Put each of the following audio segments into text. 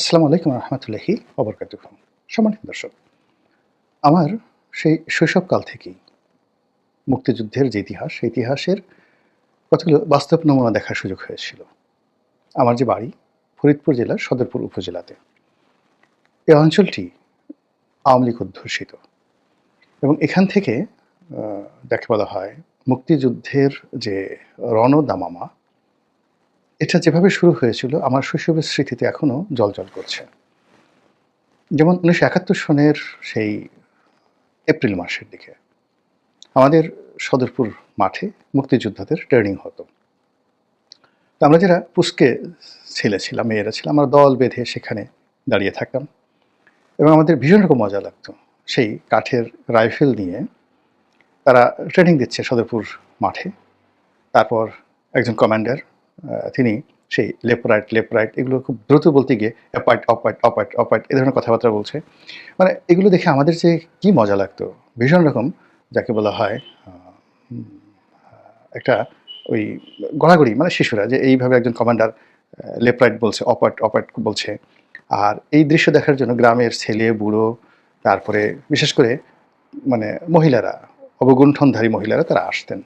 আসসালামু আলাইকুম রহমতুল্লাহি অবরকাত সম্মানিত দর্শক, আমার সেই শৈশবকাল থেকেই মুক্তিযুদ্ধের যে ইতিহাস, সেই ইতিহাসের কতগুলো বাস্তব নমুনা দেখার সুযোগ হয়েছিল। আমার যে বাড়ি ফরিদপুর জেলার সদরপুর উপজেলাতে, এই অঞ্চলটি আওয়ামী লীগ অধ্যুষিত এবং এখান থেকে যাকে বলা হয় মুক্তিযুদ্ধের যে রণদামামা এটা যেভাবে শুরু হয়েছিল, আমার শৈশবের স্মৃতিতে এখনও জলজল করছে। যেমন উনিশশো একাত্তর সনের সেই এপ্রিল মাসের দিকে, আমাদের সদরপুর মাঠে মুক্তিযোদ্ধাদের ট্রেনিং হতো। তো আমরা যারা পুষ্কে ছেলে ছিলাম, মেয়েরা ছিলাম, আমরা দল বেঁধে সেখানে দাঁড়িয়ে থাকতাম এবং আমাদের ভীষণ রকম মজা লাগতো। সেই কাঠের রাইফেল নিয়ে তারা ট্রেনিং দিচ্ছে সদরপুর মাঠে। তারপর একজন কমান্ডার তিনি সেই লেফট রাইট লেফট রাইট এগুলো খুব দ্রুত বলতে গিয়ে অ্যাপাইট অপাইট অপাইট অপাইট এ ধরনের কথাবার্তা বলছে। মানে এগুলো দেখে আমাদের যে কি মজা লাগতো। ভীষণ রকম যাকে বলা হয় একটা ওই গড়াগড়ি মানে শিশুরা যে এইভাবে একজন কমান্ডার লেফট রাইট বলছে অপাইট অপাইট বলছে। আর এই দৃশ্য দেখার জন্য গ্রামের ছেলে, বুড়ো, তারপরে বিশেষ করে মানে মহিলারা, অবগুণ্ঠনধারী মহিলারা তারা আসতেন।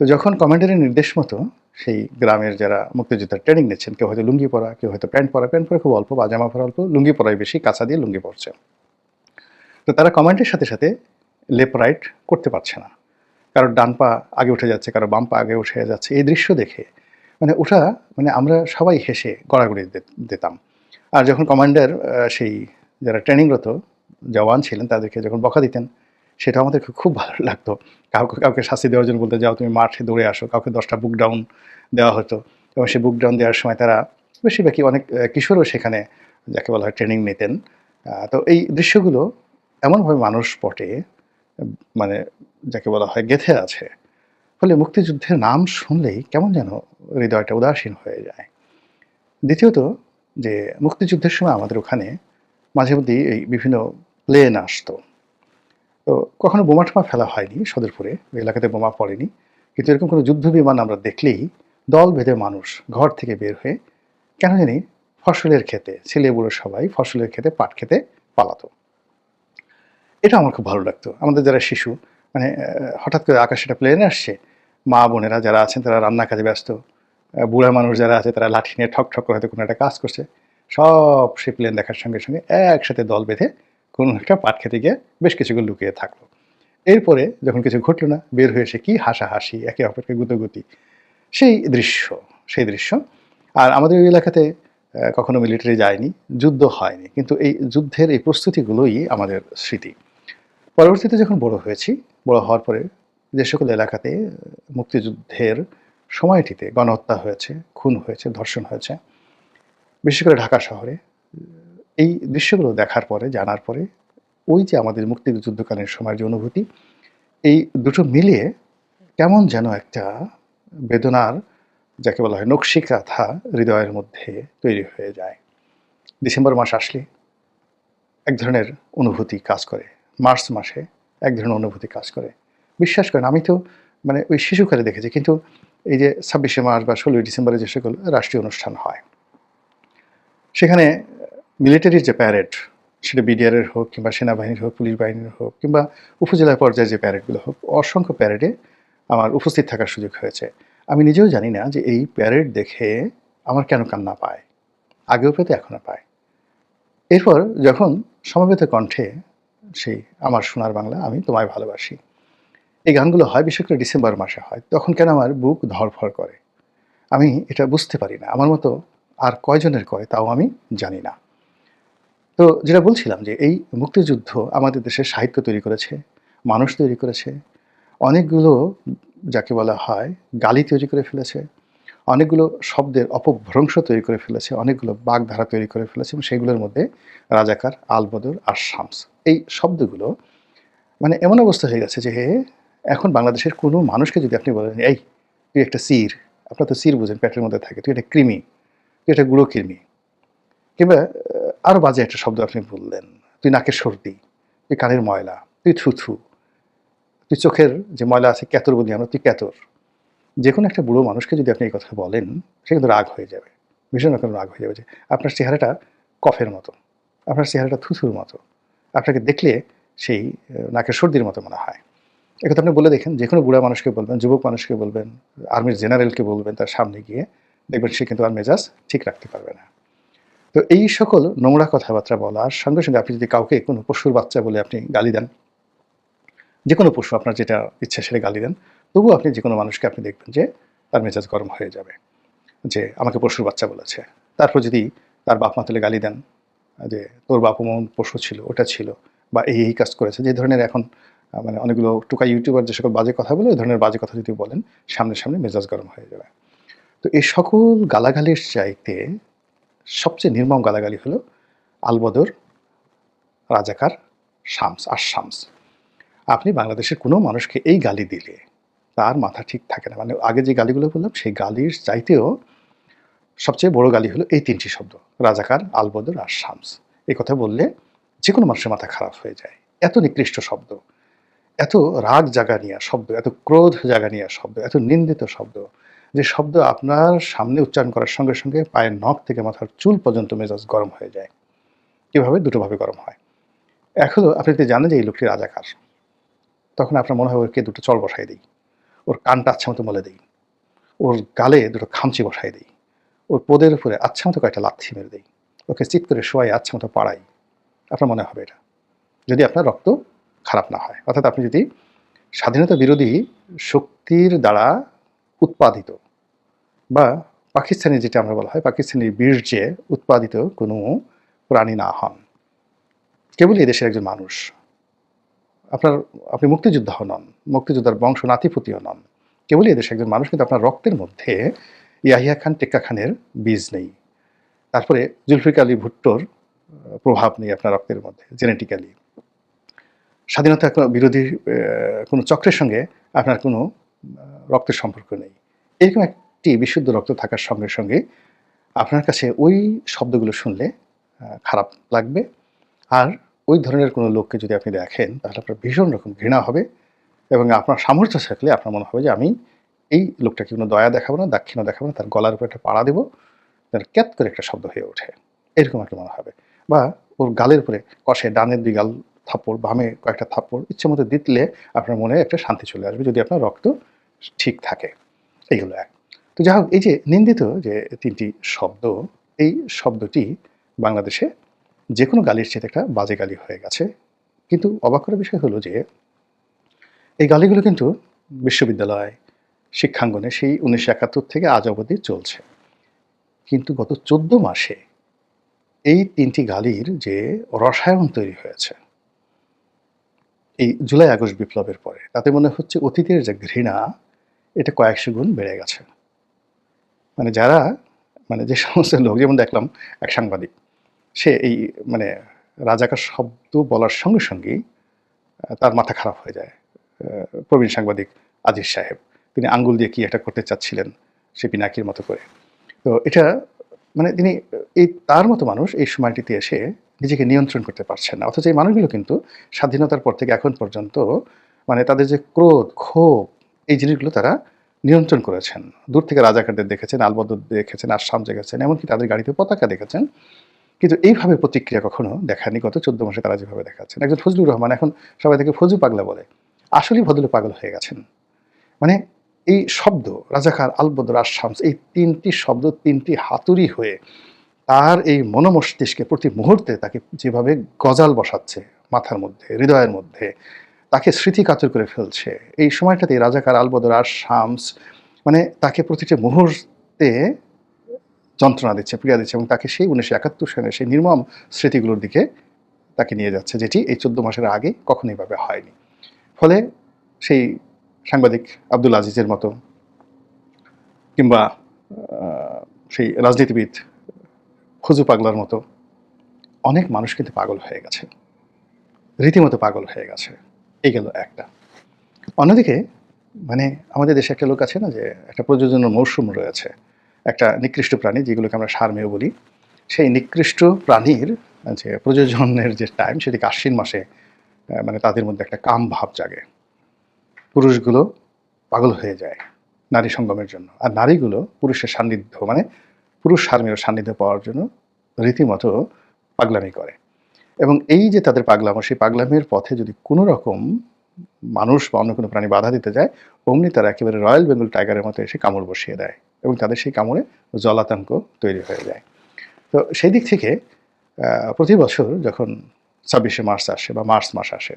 তো যখন কমান্ডারের নির্দেশ মতো সেই গ্রামের যারা মুক্তিযোদ্ধার ট্রেনিং নিচ্ছেন, কেউ হয়তো লুঙ্গি পরা, কেউ হয়তো প্যান্ট পরা প্যান্ট পরা খুব অল্প, পাজামা পরা অল্প, লুঙ্গি পরাই বেশি, কাঁচা দিয়ে লুঙ্গি পরছে। তো তারা কমান্ডের সাথে সাথে লেফট রাইট করতে পারছে না। কারও ডান পা আগে উঠে যাচ্ছে, কারও বাম পা আগে উঠে যাচ্ছে। এই দৃশ্য দেখে মানে ওটা মানে আমরা সবাই হেসে গড়াগড়ি দিতাম। আর যখন কমান্ডার সেই যারা ট্রেনিংরত জওয়ান ছিলেন, তাদেরকে যখন বকা দিতেন সেটা আমাদের খুব- খুব ভালো লাগতো। কাউকে কাউকে শাস্তি দেওয়ার জন্য বলতে যাও, তুমি মাঠে দৌড়ে আসো, কাউকে দশটা বুক ডাউন দেওয়া হতো। এবং সেই বুক ডাউন দেওয়ার সময় তারা বেশিরভাগই অনেক কিশোরও সেখানে যাকে বলা হয় ট্রেনিং নিতেন। তো এই দৃশ্যগুলো এমনভাবে মানুষ পটে মানে যাকে বলা হয় গেথে আছে। ফলে মুক্তিযুদ্ধের নাম শুনলেই কেমন যেন হৃদয়টা উদাসীন হয়ে যায়। দ্বিতীয়ত যে মুক্তিযুদ্ধের সময় আমাদের ওখানে মাঝে মধ্যেই এই বিভিন্ন প্লেন আসতো। তো কখনো বোমা টোমা ফেলা হয়নি সদরপুরে, এলাকাতে বোমা পড়েনি। কিন্তু এরকম কোনো যুদ্ধ বিমান আমরা দেখলেই দল বেঁধে মানুষ ঘর থেকে বের হয়ে কেন জানি ফসলের খেতে ছেলে বুড়ো সবাই ফসলের খেতে পাট খেতে পালাতো। এটা আমার খুব ভালো লাগতো। আমাদের যারা শিশু মানে হঠাৎ করে আকাশে একটা প্লেন আসছে, মা বোনেরা যারা আছেন তারা রান্না কাজে ব্যস্ত বুড়া মানুষ যারা আছে তারা লাঠি নিয়ে ঠক ঠক করে হয়তো কোনো একটা কাজ করছে, সব সেই প্লেন দেখার সঙ্গে সঙ্গে একসাথে দল বেঁধে কোনো একটা পাট খেতে গিয়ে বেশ কিছুগুলো লুকিয়ে থাকল। এরপরে যখন কিছু ঘটলো না, বের হয়ে এসে কি হাসাহাসি, একে অপরকে গুতোগুতি, সেই দৃশ্য সেই দৃশ্য। আর আমাদের ওই এলাকাতে কখনো মিলিটারি যায়নি, যুদ্ধ হয়নি, কিন্তু এই যুদ্ধের এই প্রস্তুতিগুলোই আমাদের স্মৃতি। পরবর্তীতে যখন বড় হয়েছি, বড় হওয়ার পরে যে সকল এলাকাতে মুক্তিযুদ্ধের সময়টিতে গণহত্যা হয়েছে, খুন হয়েছে, ধর্ষণ হয়েছে, বিশেষ করে ঢাকা শহরে এই দৃশ্যগুলো দেখার পরে, জানার পরে, ওই যে আমাদের মুক্তিযুদ্ধকালীন সময়ের যে অনুভূতি, এই দুটো মিলিয়ে কেমন যেন একটা বেদনার, যাকে বলা হয় নকশিকাথা, হৃদয়ের মধ্যে তৈরি হয়ে যায়। ডিসেম্বর মাস আসলে এক ধরনের অনুভূতি কাজ করে। মার্চ মাসে এক ধরনের অনুভূতি কাজ করে। বিশ্বাস করেন, আমি তো মানে ওই শিশুকালে দেখেছি, কিন্তু এই যে ছাব্বিশে মার্চ বা ষোলোই ডিসেম্বরে যে সকল রাষ্ট্রীয় অনুষ্ঠান হয়, সেখানে মিলিটারির যে প্যারেড সেটা বিডিআরের হোক কিংবা সেনাবাহিনীর হোক, পুলিশ বাহিনীর হোক, কিংবা উপজেলা পর্যায়ে যে প্যারেডগুলো হোক, অসংখ্য প্যারেডে আমার উপস্থিত থাকার সুযোগ হয়েছে। আমি নিজেও জানি না যে এই প্যারেড দেখে আমার কেন কান্না পায়। আগেও পেতে এখনও পায়। এরপর যখন সমবেত কণ্ঠে সেই আমার সোনার বাংলা আমি তোমায় ভালোবাসি। এই গানগুলো হয় বিশেষ করে ডিসেম্বর মাসে হয়, তখন কেন আমার বুক ধরফর করে? আমি এটা বুঝতে পারি না। আমার মতো আর কয়জনের করে, তাও আমি জানি না। তো যেটা বলছিলাম যে এই মুক্তিযুদ্ধ আমাদের দেশে সাহিত্য তৈরি করেছে, মানুষ তৈরি করেছে, অনেকগুলো যাকে বলা হয় গালি তৈরি করে ফেলেছে, অনেকগুলো শব্দের অপভ্রংশ তৈরি করে ফেলেছে, অনেকগুলো বাগধারা তৈরি করে ফেলেছে এবং সেগুলোর মধ্যে রাজাকার, আলবদর আর শামস। এই শব্দগুলো মানে এমন অবস্থা হয়ে গেছে যে এখন বাংলাদেশের কোনো মানুষকে যদি আপনি বলেন, এই, তুই একটা সির, আপনার তো সির বুঝেন, পেটের মধ্যে থাকে, তুই একটা কৃমি, তুই একটা গুঁড়ো কৃমি, কিংবা আহ, আরও বাজে একটা শব্দ আপনি বললেন। তুই নাকের সর্দি তুই কানের ময়লা তুই থুথু তুই চোখের যে ময়লা আছে ক্যাতর বলি আমরা তুই ক্যাতর। যে কোনো একটা বুড়ো মানুষকে যদি আপনি এই কথা বলেন সে কিন্তু রাগ হয়ে যাবে। ভীষণ রকম রাগ হয়ে যাবে যে আপনার চেহারাটা কফের মতো আপনার চেহারাটা থুথুর মতো আপনাকে দেখলে সেই নাকের সর্দির মতো মনে হয়। একথা আপনি বলে দেখেন যে কোনো বুড়া মানুষকে বলবেন যুবক মানুষকে বলবেন আর্মির জেনারেলকে বলবেন তার সামনে গিয়ে দেখবেন সে কিন্তু আর মেজাজ ঠিক রাখতে পারবে না। তো এই সকল নোংরা কথাবার্তা বলার সঙ্গে সঙ্গে আপনি যদি কাউকে কোনো পশুর বাচ্চা বলে আপনি গালি দেন, যে কোনো পশু আপনার যেটা ইচ্ছা সেটা গালি দেন তবুও আপনি যে কোনো মানুষকে আপনি দেখবেন যে তার মেজাজ গরম হয়ে যাবে, যে আমাকে পশুর বাচ্চা বলেছে। তারপর যদি তার বাপ মা তুলে গালি দেন, যে তোর বাপ মন পশু ছিল, ওটা ছিল, বা এই এই কাজ করেছে, যে ধরনের এখন মানে অনেকগুলো টুকা ইউটিউবার যে সকল বাজে কথা বলে, ওই ধরনের বাজে কথা যদি বলেন, সামনে সামনে মেজাজ গরম হয়ে যাবে। তো এই সকল গালাগালির চাইতে সবচেয়ে নির্মম গালাগালি হলো আলবদর, রাজাকার, শামস, আর শামস। আপনি বাংলাদেশের কোনো মানুষকে এই গালি দিলে তার মাথা ঠিক থাকে না। মানে আগে যে গালিগুলো বললাম, সেই গালির চাইতেও সবচেয়ে বড় গালি হলো এই তিনটি শব্দ, রাজাকার, আলবদর, আর শামস। এই কথা বললে যে কোনো মানুষের মাথা খারাপ হয়ে যায়। এত নিকৃষ্ট শব্দ, এত রাগ জাগা নিয়ে শব্দ, এত ক্রোধ জাগা নিয়ে শব্দ, এত নিন্দিত শব্দ যে শব্দ আপনার সামনে উচ্চারণ করার সঙ্গে সঙ্গে পায়ের নখ থেকে মাথার চুল পর্যন্ত মেজাজ গরম হয়ে যায়। কীভাবে দুটোভাবে গরম হয়। এখন আপনি যদি জানেন যে এই লোকটি রাজাকার তখন আপনার মনে হয় ওকে দুটো চল বসাই দিই, ওর কানটা আচ্ছা মতো মলে দিই, ওর গালে দুটো খামচি বসাই দিই, ওর পোদের উপরে আচ্ছা মতো কয়েকটা লাথি মেরে দিই, ওকে চিৎ করে শোয়াই আচ্ছা মতো পাড়াই। আপনার মনে হবে এটা। যদি আপনার রক্ত খারাপ না হয়, অর্থাৎ আপনি যদি স্বাধীনতা বিরোধী শক্তির দ্বারা উৎপাদিত বা পাকিস্তানি যেটা আমরা বলা হয় পাকিস্তানি বীর্যে উৎপাদিত কোনো প্রাণী না হন। কেবলই এদেশের একজন মানুষ। আপনার, আপনি মুক্তিযোদ্ধা নন, মুক্তিযোদ্ধার বংশ নাতিপুতিও নন। কেবলই এদেশের একজন মানুষ, কিন্তু আপনার রক্তের মধ্যে ইয়াহিয়া খান, টেক্কা খানের বীজ নেই। তারপরে জুলফিকার আলী ভুট্টোর প্রভাব নেই আপনার রক্তের মধ্যে, জেনেটিক্যালি। স্বাধীনতা বিরোধী কোনো চক্রের সঙ্গে আপনার কোনো রক্তের সম্পর্ক নেই। এরকম একটি বিশুদ্ধ রক্ত থাকার সঙ্গে সঙ্গে আপনার কাছে ওই শব্দগুলো শুনলে খারাপ লাগবে। আর ওই ধরনের কোনো লোককে যদি আপনি দেখেন, তাহলে আপনার ভীষণ রকম ঘৃণা হবে এবং আপনার সামর্থ্য থাকলে আপনার মনে হবে যে আমি এই লোকটাকে কোনো দয়া দেখাবো না, দাক্ষিণ্য দেখাবো না, তার গলার উপর একটা পাড়া দেবো তার ক্যাত করে একটা শব্দ হয়ে ওঠে। এরকম একটা মনে হবে। বা ওর গালের উপরে কষে, ডানের দুই গাল থাপ্পড়, বামে কয়েকটা থাপ্পড়, ইচ্ছে মতো দিতলে আপনার মনে একটা শান্তি চলে আসবে যদি আপনার রক্ত ঠিক থাকে। এইগুলো এক। তো যাই হোক, এই যে নিন্দিত যে তিনটি শব্দ, এই শব্দটি বাংলাদেশে যে কোনো গালির চেয়ে একটা বাজে গালি হয়ে গেছে। কিন্তু অবাক করার বিষয় হলো যে, এই গালিগুলো কিন্তু বিশ্ববিদ্যালয় শিক্ষাঙ্গনে সেই উনিশশো একাত্তর থেকে আজ অবধি চলছে। কিন্তু গত চোদ্দ মাসে এই তিনটি গালির যে রসায়ন তৈরি হয়েছে এই জুলাই আগস্ট বিপ্লবের পরে, তাতে মনে হচ্ছে অতীতের যে ঘৃণা, এটা কয়েকশো গুণ বেড়ে গেছে। মানে যারা মানে যে সমস্ত লোক, যেমন দেখলাম এক সাংবাদিক, সে এই মানে রাজাকার শব্দ বলার সঙ্গে সঙ্গেই তার মাথা খারাপ হয়ে যায়। প্রবীণ সাংবাদিক আজিজ সাহেব, তিনি আঙ্গুল দিয়ে কি একটা করতে চাচ্ছিলেন, সে পিনাকির মতো করে। তো এটা মানে তিনি এই, তার মতো মানুষ এই সময়টিতে এসে নিজেকে নিয়ন্ত্রণ করতে পারছেন না। অথচ এই মানুষগুলো কিন্তু স্বাধীনতার পর থেকে এখন পর্যন্ত মানে তাদের যে ক্রোধ, ক্ষোভ, এই জিনিসগুলো তারা নিয়ন্ত্রণ করেছেন। দূর থেকে রাজাকারদের দেখেছেন, আলবদর দেখেছেন, আসাম দেখেছেন, এমনকি তাদের গাড়িতে পতাকা দেখেছেন। কিন্তু এইভাবে প্রতিক্রিয়া কখনো দেখায়নি। গত চোদ্দ মাসে তারা যেভাবে দেখাচ্ছেন। একজন ফজলুর রহমান এখন সবাই থেকে ফজু পাগলা বলে। আসলেই ভদ্র পাগল হয়ে গেছেন। মানে এই শব্দ, রাজাকার, আলবদর শামস এই তিনটি শব্দ, তিনটি হাতুড়ি হয়ে তার এই মনোমস্তিষ্কে প্রতি মুহূর্তে তাকে যেভাবে গজাল বসাচ্ছে মাথার মধ্যে, হৃদয়ের মধ্যে, তাকে স্মৃতি কাতর করে ফেলছে। এই সময়টাতে রাজাকার আলবদর আর শামস মানে তাকে প্রতিটি মুহূর্তে যন্ত্রণা দিচ্ছে, পীড়া দিচ্ছে এবং তাকে সেই উনিশশো একাত্তর সালে সেই নির্মম স্মৃতিগুলোর দিকে তাকে নিয়ে যাচ্ছে, যেটি এই চোদ্দ মাসের আগে কখনোই ভাবে হয়নি। ফলে সেই সাংবাদিক আব্দুল আজিজের মতো কিংবা সেই রাজনীতিবিদ খুজু পাগলার মতো অনেক মানুষ কিন্তু পাগল হয়ে গেছে। রীতিমতো পাগল হয়ে গেছে। এই গেল একটা। অন্যদিকে মানে আমাদের দেশে একটা লোক আছে না যে একটা প্রযোজনের মৌসুম রয়েছে। একটা নিকৃষ্ট প্রাণী যেগুলোকে আমরা সারমেয় বলি। সেই নিকৃষ্ট প্রাণীর, যে প্রযোজনের যে টাইম সেদিকে আশ্বিন মাসে মানে তাদের মধ্যে একটা কাম ভাব জাগে। পুরুষগুলো পাগল হয়ে যায় নারী সঙ্গমের জন্য। আর নারীগুলো পুরুষের সান্নিধ্য মানে পুরুষ সার্মীয় সান্নিধ্য পাওয়ার জন্য রীতিমতো পাগলামি করে। এবং এই যে তাদের পাগলামো, সেই পাগলামির পথে যদি কোনো রকম মানুষ বা অন্য কোনো প্রাণী বাধা দিতে যায়, অমনি তারা একেবারে রয়্যাল বেঙ্গল টাইগারের মতো এসে কামড় বসিয়ে দেয় এবং তাদের সেই কামড়ে জলাতঙ্ক তৈরি হয়ে যায়। তো সেই দিক থেকে প্রতি বছর যখন ছাব্বিশে মার্চ আসে বা মার্চ মাস আসে,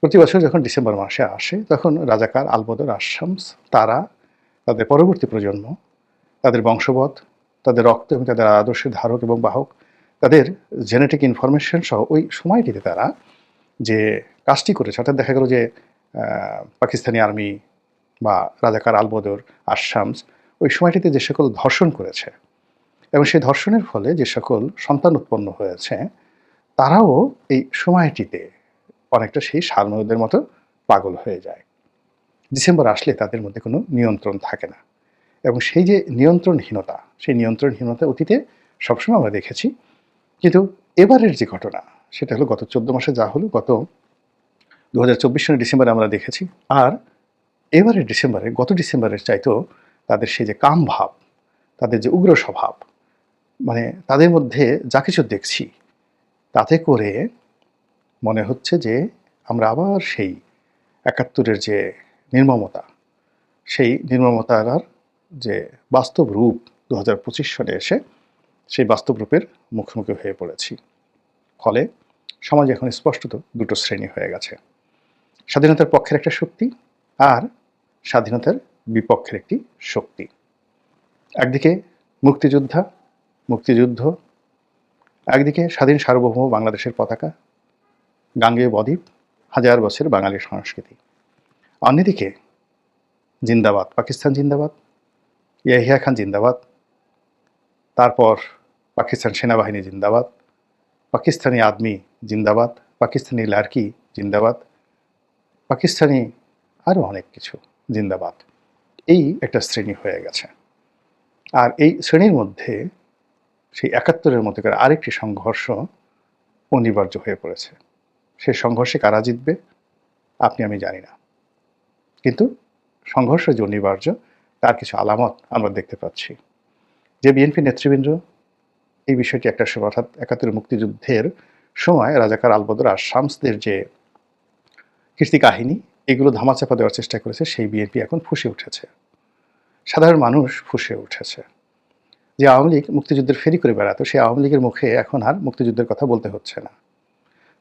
প্রতি বছর যখন ডিসেম্বর মাসে আসে, তখন রাজাকার আলবদর আশামস তারা তাদের পরবর্তী প্রজন্ম, তাদের বংশবধ তাদের রক্ত এবং তাদের আদর্শের ধারক এবং বাহক। তাদের জেনেটিক ইনফরমেশন সহ ওই সময়টিতে তারা যে কাজটি করেছে, অর্থাৎ দেখা গেল যে পাকিস্তানি আর্মি বা রাজাকার আলবদর আসামস ওই সময়টিতে যে সকল ধর্ষণ করেছে এবং সেই ধর্ষণের ফলে যে সকল সন্তান উৎপন্ন হয়েছে, তারাও এই সময়টিতে অনেকটা সেই সারময়দের মতো পাগল হয়ে যায়। ডিসেম্বর আসলে তাদের মধ্যে কোনো নিয়ন্ত্রণ থাকে না। এবং সেই যে নিয়ন্ত্রণহীনতা, সেই নিয়ন্ত্রণহীনতা অতীতে সবসময় আমরা দেখেছি। কিন্তু এবারের যে ঘটনা, সেটা হলো গত চোদ্দ মাসে যা হলো, গত দু হাজার চব্বিশ ডিসেম্বরে আমরা দেখেছি। আর এবারের ডিসেম্বরে, গত ডিসেম্বরের চাইতেও তাদের সেই যে কাম ভাব, তাদের যে উগ্র স্বভাব মানে তাদের মধ্যে যা কিছু দেখছি, তাতে করে মনে হচ্ছে যে আমরা আবার সেই একাত্তরের যে নির্মমতা, সেই নির্মমতার যে বাস্তব রূপ দু হাজার পঁচিশ সালে এসে সেই বাস্তব রূপের মুখোমুখি হয়ে পড়েছি। ফলে সমাজ এখন স্পষ্টত দুটো শ্রেণি হয়ে গেছে। স্বাধীনতার পক্ষের একটা শক্তি আর স্বাধীনতার বিপক্ষের একটি শক্তি। একদিকে মুক্তিযোদ্ধা, মুক্তিযুদ্ধ, একদিকে স্বাধীন সার্বভৌম বাংলাদেশের পতাকা, গাঙ্গেয় বদ্বীপ, হাজার বছর বাঙালি সংস্কৃতি। অন্যদিকে জিন্দাবাদ, পাকিস্তান জিন্দাবাদ ইয়াহিয়া খান জিন্দাবাদ। তারপর পাকিস্তান সেনাবাহিনী জিন্দাবাদ। পাকিস্তানি আদমি জিন্দাবাদ। পাকিস্তানি লার্কি জিন্দাবাদ। পাকিস্তানি আরও অনেক কিছু জিন্দাবাদ। এই একটা শ্রেণি হয়ে গেছে। আর এই শ্রেণির মধ্যে সেই একাত্তরের মতো করে আরেকটি সংঘর্ষ অনিবার্য হয়ে পড়েছে। সে সংঘর্ষে কারা জিতবে, আপনি আমি জানি না। কিন্তু সংঘর্ষ যে অনিবার্য তার কিছু আলামত আমরা দেখতে পাচ্ছি। যে বিএনপি নেতৃবৃন্দ এই বিষয়টি একটা সময় অর্থাৎ একাত্তরের মুক্তিযুদ্ধের সময় রাজাকার আলবদর আর শামসদের যে কীর্তি কাহিনী, এগুলো ধামাচাপা দেওয়ার চেষ্টা করেছে, সেই বিএনপি এখন ফুসে উঠেছে। সাধারণ মানুষ ফুসে উঠেছে। যে আওয়ামী লীগ মুক্তিযুদ্ধের ফেরি করে বেড়াতো সেই আওয়ামী লীগের মুখে এখন আর মুক্তিযুদ্ধের কথা বলতে হচ্ছে না।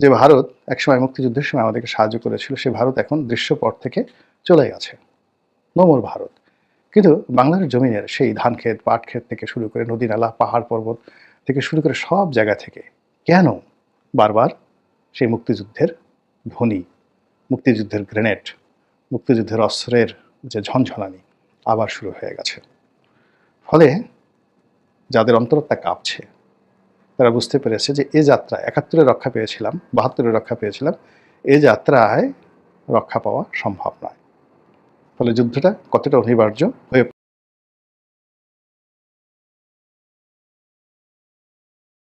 যে ভারত একসময় মুক্তিযুদ্ধের সময় আমাদেরকে সাহায্য করেছিল, সে ভারত এখন দৃশ্যপট থেকে চলে গেছে। নমর ভারত। কিন্তু বাংলার জমিনের সেই ধান ক্ষেত, পাট ক্ষেত থেকে শুরু করে নদী নালা, পাহাড় পর্বত থেকে শুরু করে সব জায়গা থেকে কেন বারবার সেই মুক্তিযুদ্ধের ধ্বনি, মুক্তিযুদ্ধের গ্রেনেড, মুক্তিযুদ্ধের অস্ত্রের যে ঝনঝনানি আবার শুরু হয়ে গেছে? ফলে যাদের অন্তরত্বা কাঁপছে, তারা বুঝতে পেরেছে যে এ যাত্রা একাত্তরে রক্ষা পেয়েছিলাম বাহাত্তরে রক্ষা পেয়েছিলাম, এ যাত্রায় রক্ষা পাওয়া সম্ভব নয়। ফলে যুদ্ধটা কতটা অনিবার্য হয়ে